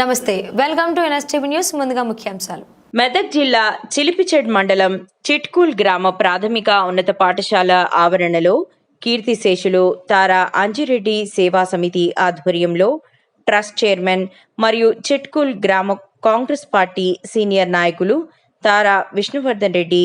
నమస్తే welcome to NSTV news ముందుగా ముఖ్యాంశాలు. మెదక్ జిల్లా చిలిపిచెడ్ మండలం చిట్కూల్ గ్రామ ప్రాథమిక ఉన్నత పాఠశాల ఆవరణలో కీర్తిశేషులు తారా అంజిరెడ్డి సేవా సమితి ఆధ్వర్యంలో ట్రస్ట్ చైర్మన్ మరియు చిట్కూల్ గ్రామ కాంగ్రెస్ పార్టీ సీనియర్ నాయకులు తారా విష్ణువర్ధన్ రెడ్డి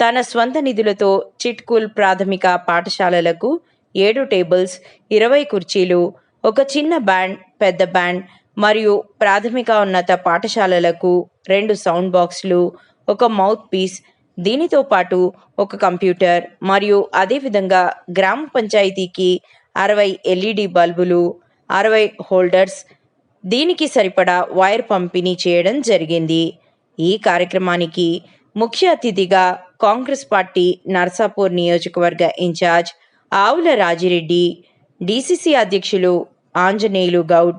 తన స్వంత నిధులతో చిట్కూల్ ప్రాథమిక పాఠశాలలకు ఏడు టేబుల్స్ ఇరవై కుర్చీలు ఒక చిన్న బ్యాండ్ పెద్ద బ్యాండ్ మరియు ప్రాథమిక ఉన్నత పాఠశాలలకు రెండు సౌండ్ బాక్సులు ఒక మౌత్ పీస్ దీనితో పాటు ఒక కంప్యూటర్ మరియు అదేవిధంగా గ్రామ పంచాయతీకి అరవై ఎల్ఈడి బల్బులు అరవై హోల్డర్స్ దీనికి సరిపడా వైర్ పంపిణీ చేయడం జరిగింది. ఈ కార్యక్రమానికి ముఖ్య అతిథిగా కాంగ్రెస్ పార్టీ నర్సాపూర్ నియోజకవర్గ ఇన్ఛార్జ్ ఆవుల రాజిరెడ్డి డిసిసి అధ్యక్షులు ఆంజనేయులు గౌడ్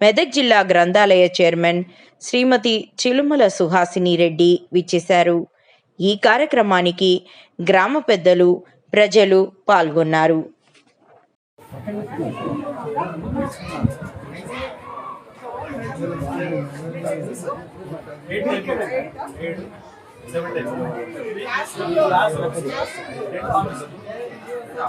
మెదక్ జిల్లా గ్రంథాలయ చైర్మన్ శ్రీమతి చిలుమల సుహాసిని రెడ్డి విచ్చేశారు. ఈ కార్యక్రమానికి గ్రామ పెద్దలు ప్రజలు పాల్గొన్నారు. ఇట్లా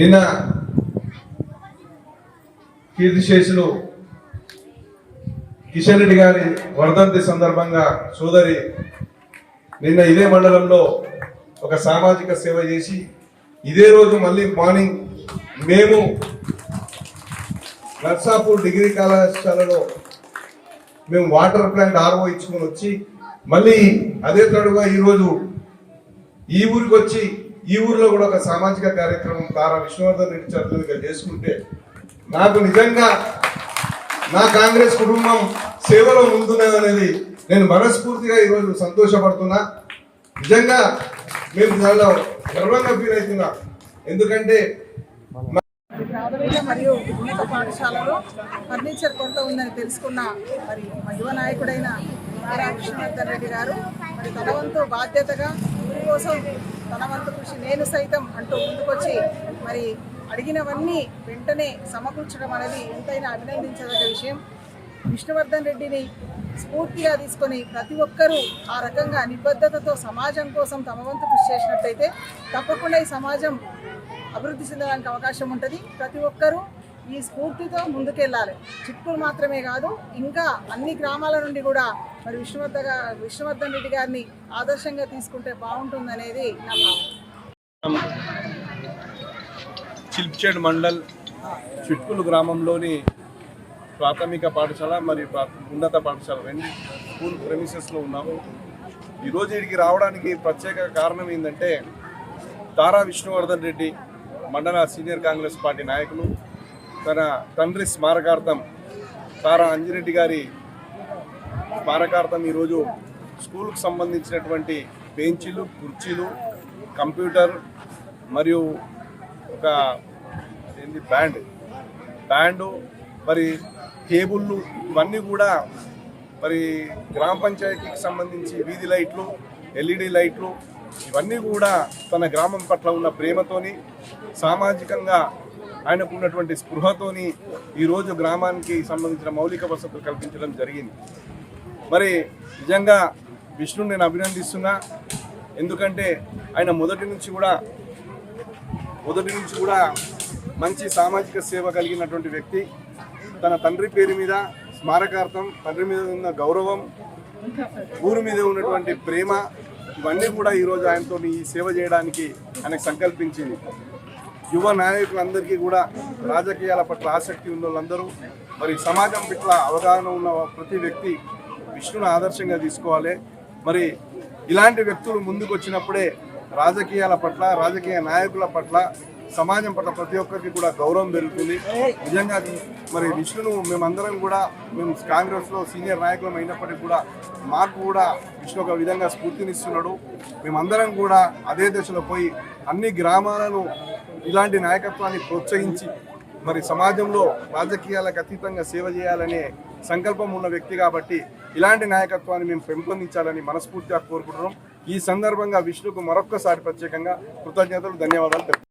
నిన్న కీర్తిశేషులు కిషన్ రెడ్డి గారి వర్ధంతి సందర్భంగా సోదరి నిన్న ఇదే మండలంలో ఒక సామాజిక సేవ చేసి ఇదే రోజు మళ్ళీ మార్నింగ్ మేము నర్సాపూర్ డిగ్రీ కళాశాలలో మేము వాటర్ ప్లాంట్ ఆర్వో ఇచ్చుకొని వచ్చి మళ్ళీ అదే తడుగా ఈరోజు ఈ ఊరికి వచ్చి ఈ ఊర్లో కూడా ఒక సామాజిక కార్యక్రమం తారా విష్ణువర్ధన్ రెడ్డి చేతులుగా చేసుకుంటే నాకు నిజంగా నా కాంగ్రెస్ కుటుంబం సేవలో ముందున్నదనేది నేను మనస్ఫూర్తిగా ఈరోజు సంతోషపడుతున్నా. నిజంగా మేము చాలా గర్వంగా ఫీల్ అవుతున్నా. ఎందుకంటే ప్రాథమిక మరియు ఉన్నత పాఠశాలలో ఫర్నిచర్ కొరత ఉందని తెలుసుకున్న మరి మా యువ నాయకుడైన నారా విష్ణువర్ధన్ రెడ్డి గారు మరి తన వంతు బాధ్యతగా ఊరి కోసం తన వంతు కృషి నేను సైతం అంటూ ముందుకొచ్చి మరి అడిగినవన్నీ వెంటనే సమకూర్చడం అనేది ఎంతైనా అభినందించదగ్గ విషయం. విష్ణువర్ధన్ రెడ్డిని స్ఫూర్తిగా తీసుకొని ప్రతి ఒక్కరూ ఆ రకంగా నిబద్ధతతో సమాజం కోసం తమ వంతు కృషి చేసినట్టయితే తప్పకుండా ఈ సమాజం అభివృద్ధి చెందడానికి అవకాశం ఉంటుంది. ప్రతి ఒక్కరూ ఈ స్ఫూర్తితో ముందుకెళ్ళాలి. చిత్తూరు మాత్రమే కాదు ఇంకా అన్ని గ్రామాల నుండి కూడా మరి విష్ణువర్ధ విష్ణువర్ధన్ రెడ్డి గారిని ఆదర్శంగా తీసుకుంటే బాగుంటుందనేది నా భావన. చిల్ప్చేడ్ మండల్ చిట్కులు గ్రామంలోని ప్రాథమిక పాఠశాల మరియు ప్రా- ఉన్నత పాఠశాల రెండు స్కూల్ ప్రెమిసెస్లో ఉన్నాము ఈరోజు ఇక్కడికి రావడానికి ప్రత్యేక కారణం ఏంటంటే తారా విష్ణువర్ధన్ రెడ్డి మండల సీనియర్ కాంగ్రెస్ పార్టీ నాయకులు తన తండ్రి స్మారకార్థం తారా అంజిరెడ్డి గారి స్మారకార్థం ఈరోజు స్కూల్కు సంబంధించినటువంటి బెంచీలు కుర్చీలు కంప్యూటర్ మరియు ఒక ఏంది బ్యాండ్? బ్యాండు మరి టేబుళ్ళు ఇవన్నీ కూడా మరి గ్రామ పంచాయతీకి సంబంధించి వీధి లైట్లు ఎల్ఈడి లైట్లు ఇవన్నీ కూడా తన గ్రామం పట్ల ఉన్న ప్రేమతోని సామాజికంగా ఆయనకు ఉన్నటువంటి స్పృహతోని ఈరోజు గ్రామానికి సంబంధించిన మౌలిక వసతులు కల్పించడం జరిగింది. మరి నిజంగా విష్ణు నేను అభినందిస్తున్నా. ఎందుకంటే ఆయన మొదటి నుంచి కూడా మొదటి నుంచి కూడా మంచి సామాజిక సేవ కలిగినటువంటి వ్యక్తి. తన తండ్రి పేరు మీద స్మారకార్థం తండ్రి మీద ఉన్న గౌరవం ఊరి మీద ఉన్నటువంటి ప్రేమ ఇవన్నీ కూడా ఈరోజు ఆయనతో ఈ సేవ చేయడానికి ఆయనకు సంకల్పించింది. యువ నాయకులందరికీ కూడా రాజకీయాల పట్ల ఆసక్తి ఉన్న వాళ్ళందరూ మరి సమాజం పట్ల అవగాహన ఉన్న ప్రతి వ్యక్తి విష్ణును ఆదర్శంగా తీసుకోవాలి. మరి ఇలాంటి వ్యక్తులు ముందుకు వచ్చినప్పుడే రాజకీయాల పట్ల రాజకీయ నాయకుల పట్ల సమాజం పట్ల ప్రతి ఒక్కరికి కూడా గౌరవం పెరుగుతుంది. నిజంగా మరి విష్ణును మేమందరం కూడా మేము కాంగ్రెస్లో సీనియర్ నాయకులం అయినప్పటికీ కూడా మాకు కూడా విష్ణు ఒక విధంగా స్ఫూర్తినిస్తున్నాడు. మేమందరం కూడా అదే దశలో పోయి అన్ని గ్రామాలను ఇలాంటి నాయకత్వాన్ని ప్రోత్సహించి మరి సమాజంలో రాజకీయాలకు అతీతంగా సేవ చేయాలనే సంకల్పం ఉన్న వ్యక్తి కాబట్టి ఇలాంటి నాయకత్వాన్ని మేము పెంపొందించాలని మనస్ఫూర్తిగా కోరుకుంటున్నాం. ఈ సందర్భంగా విష్ణుకు మరొక్కసారి ప్రత్యేకంగా కృతజ్ఞతలు ధన్యవాదాలు